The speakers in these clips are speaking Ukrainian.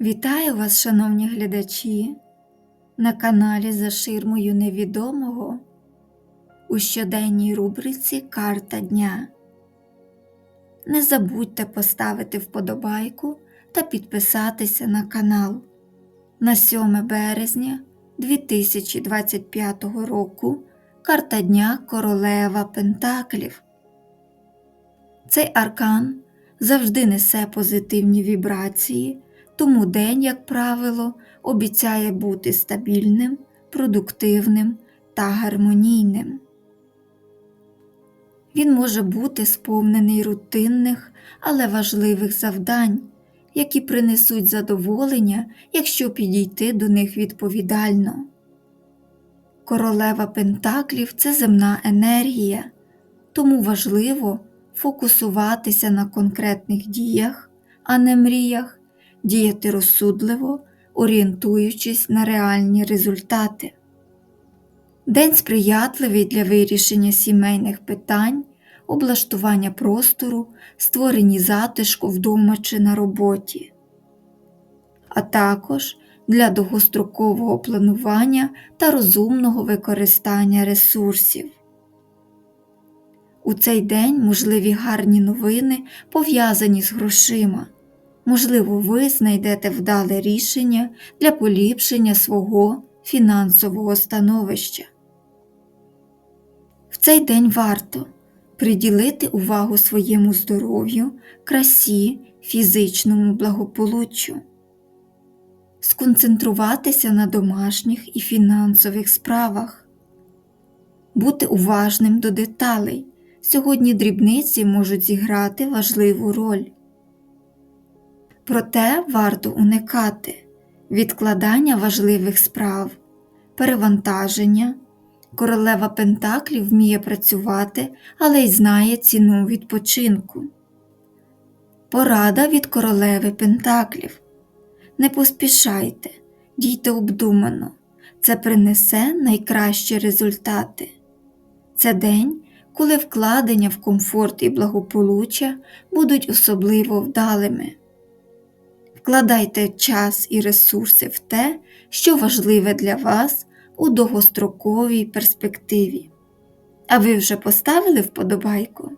Вітаю вас, шановні глядачі, на каналі За ширмою невідомого у щоденній рубриці Карта дня. Не забудьте поставити вподобайку та підписатися на канал. На 7 березня 2025 року карта дня Королева Пентаклів. Цей аркан завжди несе позитивні вібрації, тому день, як правило, обіцяє бути стабільним, продуктивним та гармонійним. Він може бути сповнений рутинних, але важливих завдань, які принесуть задоволення, якщо підійти до них відповідально. Королева Пентаклів це земна енергія, тому важливо фокусуватися на конкретних діях, а не мріях, діяти розсудливо, орієнтуючись на реальні результати. День сприятливий для вирішення сімейних питань, облаштування простору, створення затишку вдома чи на роботі, а також для довгострокового планування та розумного використання ресурсів. У цей день можливі гарні новини, пов'язані з грошима. Можливо, ви знайдете вдале рішення для поліпшення свого фінансового становища. В цей день варто приділити увагу своєму здоров'ю, красі, фізичному благополуччю, сконцентруватися на домашніх і фінансових справах, бути уважним до деталей. Сьогодні дрібниці можуть зіграти важливу роль. Проте варто уникати відкладання важливих справ, перевантаження. Королева Пентаклів вміє працювати, але й знає ціну відпочинку. Порада від королеви Пентаклів. Не поспішайте, дійте обдумано, це принесе найкращі результати. Це день, коли вкладення в комфорт і благополуччя будуть особливо вдалими. Вкладайте час і ресурси в те, що важливе для вас у довгостроковій перспективі. А ви вже поставили вподобайку?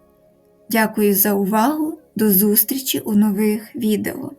Дякую за увагу! До зустрічі у нових відео!